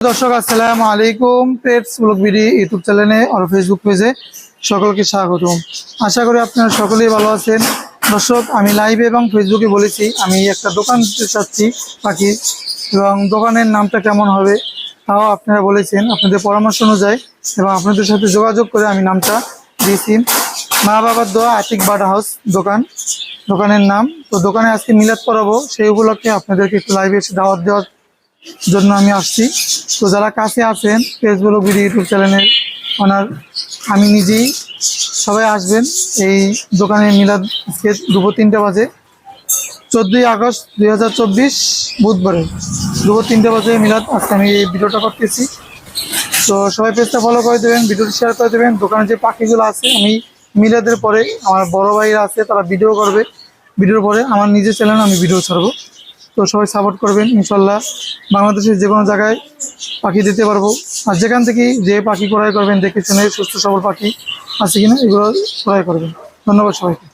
দর্শক, আসসালামু আলাইকুম পেটস ব্লগ বিডি ইউটিউব চ্যানেলে আর ফেসবুক পেজে সকলকে স্বাগতম। আশা করি আপনারা সকলেই ভালো আছেন। দর্শক, আমি লাইভে এবং ফেসবুকে বলেছি, আমি একটা দোকান দিতে চাচ্ছি পাখি, এবং দোকানের নামটা কেমন হবে তাও আপনারা বলেছেন। আপনাদের পরামর্শ অনুযায়ী এবং আপনাদের সাথে যোগাযোগ করে আমি নামটা দিয়েছি। মা বাবার দোয়া, আতিক বার্ড হাউস দোকান, দোকানের নাম। তো দোকানে আজকে মিলাদ পড়াবো, সেই উপলক্ষে আপনাদেরকে একটু লাইভে এসে দাওয়াত দেওয়ার জন্য আমি আসছি। তো যারা কাছে আছেন ফেসবুক ভিডিও ইউটিউব চ্যানেলের ওনার, আমি নিজেই সবাই আসবেন এই দোকানে মিলাদ আজকে দুপুর তিনটে বাজে। চোদ্দোই আগস্ট দুই হাজার চব্বিশ বুধবারে দুপুর তিনটে বাজে মিলাদ আজকে আমি এই ভিডিওটা করতেছি। তো সবাই পেজটা ফলো করে দেবেন, ভিডিওটি শেয়ার করে দেবেন। দোকানে যে পাখিগুলো আছে, আমি মিলাদের পরে আমার বড় ভাইরা আছে, তারা ভিডিও করবে। ভিডিওর পরে আমার নিজের চ্যানেল আমি ভিডিও ছাড়বো। তো সবাই সাপোর্ট করবেন, ইনশাল্লাহ বাংলাদেশের যে কোনো জায়গায় পাখি দিতে পারব। আর যেখান থেকে যে পাখি ক্রয় করবেন, দেখে শুনে সুস্থ সবল পাখি আছে কিনা, এগুলো ক্রয় করবেন। ধন্যবাদ সবাইকে।